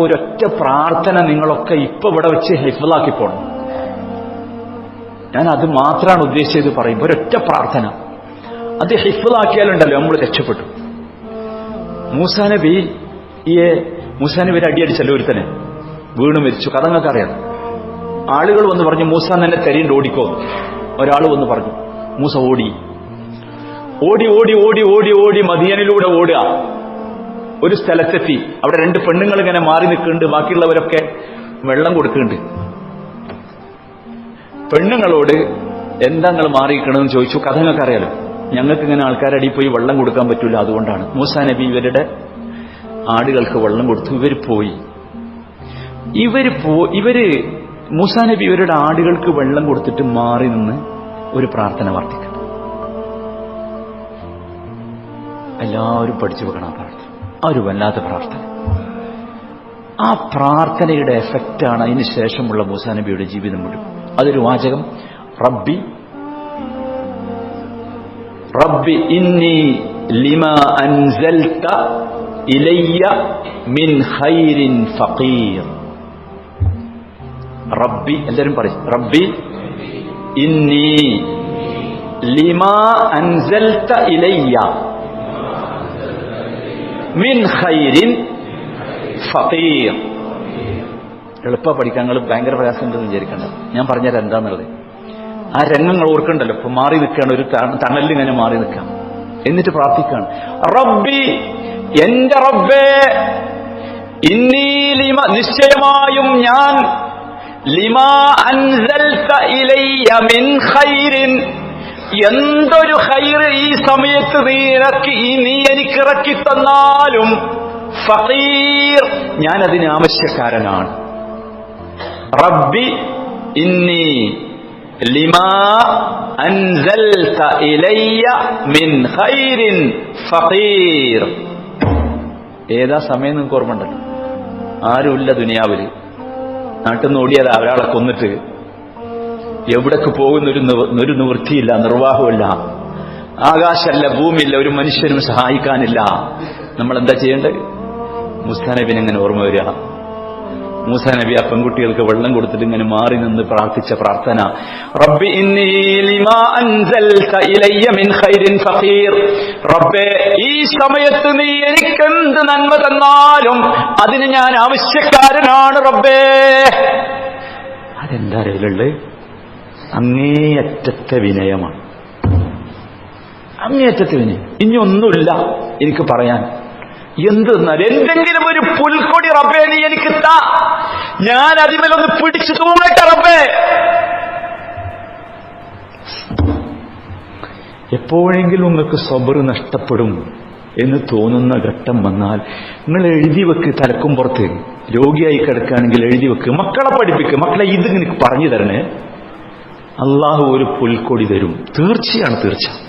ഒരൊറ്റ പ്രാർത്ഥന നിങ്ങളൊക്കെ ഇപ്പൊ ഇവിടെ വെച്ച് ഹിഫിലാക്കി പോണം. ഞാൻ അത് മാത്രമാണ് ഉദ്ദേശിച്ചത് പറയുമ്പോൾ ഒരൊറ്റ പ്രാർത്ഥന. അത് ഹിഫിലാക്കിയാലുണ്ടല്ലോ നമ്മൾ രക്ഷപ്പെട്ടു. മൂസാ നബി ഈ മൂസാ നബി അടിയടിച്ചല്ലോ ഒരുത്തനെ. വീണ് മരിച്ചു. കഥ നിങ്ങൾക്ക് അറിയാം ആളുകൾ വന്ന് പറഞ്ഞു മൂസ തന്നെ തെരയുണ്ട് ഓടിക്കോ. ഒരാൾ വന്ന് പറഞ്ഞു മൂസ ഓടി. ഓടി ഓടി ഓടി ഓടി ഓടി മദിയനിലൂടെ ഓടുക. ഒരു സ്ഥലത്തെത്തി. അവിടെ രണ്ട് പെണ്ണുങ്ങൾ ഇങ്ങനെ മാറി നിൽക്കുന്നുണ്ട്. ബാക്കിയുള്ളവരൊക്കെ വെള്ളം കൊടുക്കുന്നുണ്ട്. പെണ്ണുങ്ങളോട് എന്താ നിങ്ങൾ മാറിയിരിക്കണമെന്ന് ചോദിച്ചു. കഥ നിങ്ങൾക്ക് അറിയാലോ. ഞങ്ങൾക്ക് ഇങ്ങനെ ആൾക്കാരടി പോയി വെള്ളം കൊടുക്കാൻ പറ്റൂല അതുകൊണ്ടാണ്. മൂസാ നബി ഇവരുടെ ആടുകൾക്ക് വെള്ളം കൊടുത്തു. ഇവർ പോയി. ഇവർ പോ ഇവർ മൂസാ നബി ഇവരുടെ ആടുകൾക്ക് വെള്ളം കൊടുത്തിട്ട് മാറി നിന്ന് ഒരു പ്രാർത്ഥന വർദ്ധിക്കണം എല്ലാവരും പഠിച്ചു വെക്കണം ആ പ്രാർത്ഥന. ആ ഒരു വല്ലാത്ത പ്രാർത്ഥന. ആ പ്രാർത്ഥനയുടെ എഫക്റ്റാണ് അതിന് ശേഷമുള്ള മൂസാ നബിയുടെ ജീവിതം മുഴുവൻ. അതൊരു വാചകം. റബ്ബി റബ്ബി ഇന്നി ലിമ അൻസൽത ഇലയ്യ മിൻ ഹൈരിൻ ഫഖീർ. റബ്ബി എല്ലാവരും പറയും. റബ്ബി ഇന്നി ലിമ അൻസൽത ഇലയ്യ മിൻ ഖൈരിൻ ഫഖീർ. എളുപ്പ പഠിക്കാൻ നിങ്ങൾ ഭയങ്കര പ്രയാസമുണ്ടെന്ന് വിചാരിക്കേണ്ട. ഞാൻ പറഞ്ഞ എന്താന്നുള്ളത് ആ രംഗങ്ങൾ ഓർക്കണ്ടല്ലോ. ഇപ്പൊ മാറി നിൽക്കുകയാണ്. ഒരു തണലിൽ ഇങ്ങനെ മാറി നിൽക്കാം എന്നിട്ട് പ്രാർത്ഥിക്കുകയാണ്. റബ്ബി എന്റെ റബ്ബേ ഇന്നീലിമ നിശ്ചയമായും ഞാൻ ലിമാ അൻസൽത ഇലയ്യ മിൻ ഖൈരിൻ എന്തൊരു ഹൈറ് ഈ സമയത്ത് നീ ഇറക്കി നീ എനിക്ക് ഇറക്കി തന്നാലും ഫീർ ഞാൻ അതിന് ആവശ്യക്കാരനാണ്. റബ്ബി ഇന്നി ലിമാ അൻസൽത ഇലയ്യ മിൻ ഏതാ സമയം നിങ്ങൾക്ക് ഓർമ്മ ഉണ്ടല്ലോ? ആരുമില്ല ദുനിയാവിൽ. നാട്ടിൽ നിന്ന് ഓടിയതാ ഒരാളെ കൊന്നിട്ട് എവിടേക്ക് പോകുന്ന ഒരു നിവൃത്തിയില്ല നിർവാഹമില്ല ആകാശമല്ല ഭൂമിയില്ല ഒരു മനുഷ്യനും സഹായിക്കാനില്ല. നമ്മൾ എന്താ ചെയ്യേണ്ടത്? മുസാ നബിനെ ഇങ്ങനെ ഓർമ്മ വരിക. മൂസാനബി ആ പെൺകുട്ടികൾക്ക് വെള്ളം കൊടുത്തിട്ട് ഇങ്ങനെ മാറി നിന്ന് പ്രാർത്ഥിച്ച പ്രാർത്ഥന. റബ്ബി റബ്ബേ ഈ സമയത്ത് നീ എനിക്കെന്ത് നന്മ തന്നാലും അതിന് ഞാൻ ആവശ്യക്കാരനാണ് റബ്ബേ. അതെന്താ അറിയില്ലുള്ളത്? അങ്ങേയറ്റത്തെ വിനയമാണ്. അങ്ങേയറ്റത്തെ വിനയം. ഇനി ഒന്നുമില്ല എനിക്ക് പറയാൻ. എന്തെന്നാൽ എന്തെങ്കിലും ഒരു പുൽക്കൊടി റബ്ബേ നീ എനിക്ക് താ. ഞാൻ അതിമേലൊന്ന് പിടിച്ചു തൂങ്ങട്ടെ റബ്ബേ. എപ്പോഴെങ്കിലും നിങ്ങൾക്ക് സ്വബർ നഷ്ടപ്പെടും എന്ന് തോന്നുന്ന ഘട്ടം വന്നാൽ നിങ്ങൾ എഴുതി വെക്ക് തലക്കും പുറത്ത്. രോഗിയായി കിടക്കുകയാണെങ്കിൽ എഴുതി വെക്ക്. മക്കളെ പഠിപ്പിക്കുക മക്കളെ ഇത് എനിക്ക് പറഞ്ഞു തരണേ. അള്ളാഹു ഒരു പുൽക്കൊടി തരും. തീർച്ചയാണ് തീർച്ച.